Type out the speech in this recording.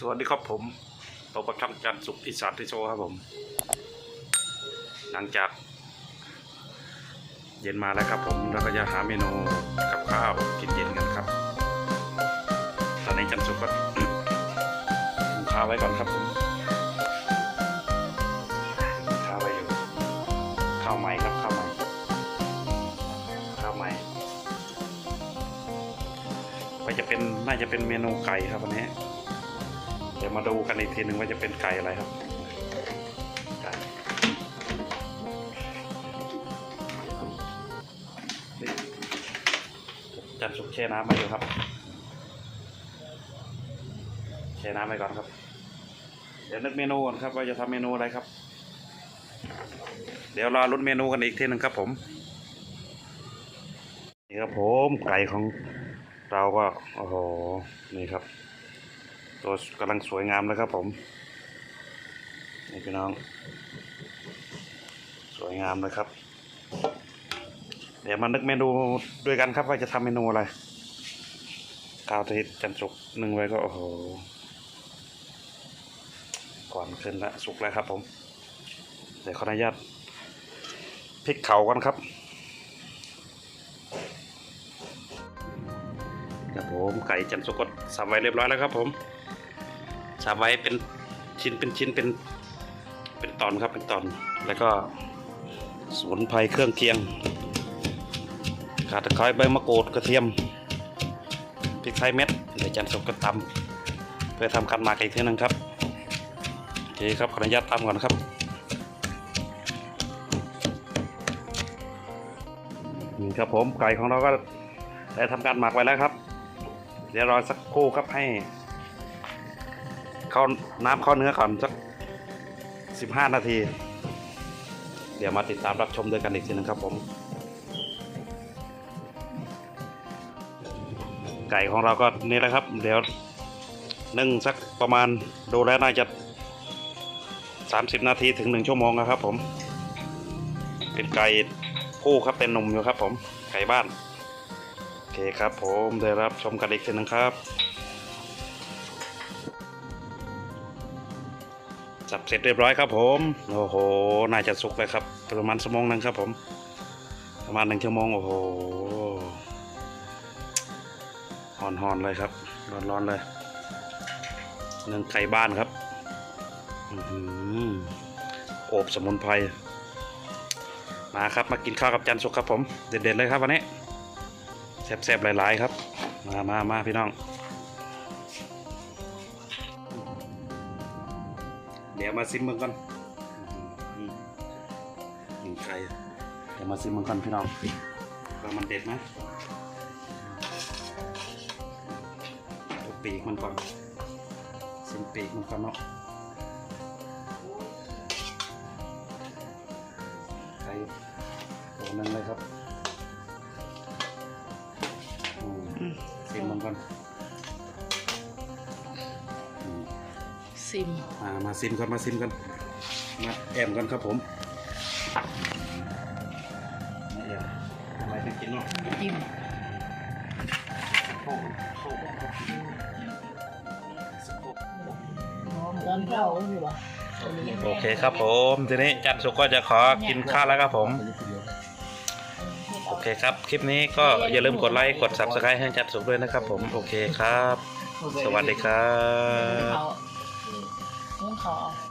สวัสดีครับผมพบกับช่องจันสุขอีสานที่โชว์ครับผม หลังจาก เย็นมาแล้วครับผมเราก็จะหาเมนูกับข้าวกินเย็นกันครับ ตอนนี้จันทร์สุขก็หุงข้าวไว้ก่อนครับผมข้าวไว้อยู่ข้าวใหม่ครับข้าวใหม่ข้าวใหม่ก็จะเป็นน่าจะเป็นเมนูไก่ครับวันนี้ เดี๋ยวมาดูกันอีกทีหนึ่งว่าจะเป็นไก่อะไรครับไก่จันสุกแช่น้ำมาอยู่ครับ แช่น้ำไปก่อนครับ เดี๋ยวนึกเมนูก่อนครับ ว่าจะทำเมนูอะไรครับ เดี๋ยวรอรุ้นเมนูกันอีกทีหนึ่งครับผมนี่ครับผมไก่ของเราก็โอ้โหนี่ครับ ตัวกำลังสวยงามเลยครับผมนี่พี่น้อง สวยงามเลยครับ เดี๋ยวมานึกเมนูด้วยกันครับว่าจะทำเมนูอะไรข้าวที่จันสุกหนึ่งไว้ก็ โอ้โหก่อนขึ้นละสุกแล้วครับผม เดี๋ยวขออนุญาตพริกเขากันครับ ผมไก่จันสุกก็สับไว้เรียบร้อยแล้วครับ ผมสับไว้เป็นชิ้นเป็นชิ้นเป็นเป็นตอนครับเป็นตอนแล้วก็สมุนไพรเครื่องเคียงขาตะไคร้ใบมะกรูดกระเทียมพริกไทยเม็ดเดี๋ยวจันสุกก็ตำเพื่อทำการหมักอีกทีนึงครับโอเคครับขออนุญาตตำก่อนครับนี่ครับผมไก่ของเราก็ได้ทำการหมักไว้แล้วครับ เดี๋ยวรอสักครู่ครับให้เข้าน้ำเข้าเนื้อก่อนสักสิบห้านาที เดี๋ยวมาติดตามรับชมด้วยกันอีกทีหนึงครับผม ไก่ของเราก็นี่แหละครับ เดี๋ยวนึ่งสักประมาณดูแล้วน่าจะ 30 นาทีถึง 1 ชั่วโมงนะครับผม เป็นไก่คู่ครับเป็นหนุ่มอยู่ครับผมไก่บ้าน เคครับผมได้รับชมกันอีกทีหนึงครับสับเสร็จเรียบร้อยครับผม โอ้โห น่าจะสุกเลยครับ ประมาณชั่วโมงนึงครับผม ประมาณหนึ่งชั่วโมง โอ้โหหอนหอนๆเลยครับ ร้อนๆเลยหนึ่งไก่บ้านครับอื้อหือโอบสมุนไพรมาครับมากินข้าวกับจันสุกครับผม เด็ดๆเลยครับวันนี้ แซ่บๆหลายๆครับ มามามาพี่น้อง เดี๋ยวมาซิมมึงก่อนอืมกินไก่เดี๋ยวมาซิมมึงก่อนพี่น้องว่ามันเด็ดไหมดูปีกมันก่อนซิมปีกมันก่อนเนาะไก่ตัวหนึงเลยครับ ก่อนอืมซิมมามาซิมกันมาซิมกันมาแอมกันครับผมมาแอมอะไรจะกินเนาะจิ้มโค้กโค้กครับสโค้กตอนเข้าอยู่ปะโอเคครับผม ทีนี้จันสุกก็จะขอกินข้าวแล้วครับผม โอเคครับ คลิปนี้ก็อย่าลืมกดไลค์ กด subscribe ให้จัดสุขด้วยนะครับผม โอเคครับ สวัสดีครับเขาต้งเขา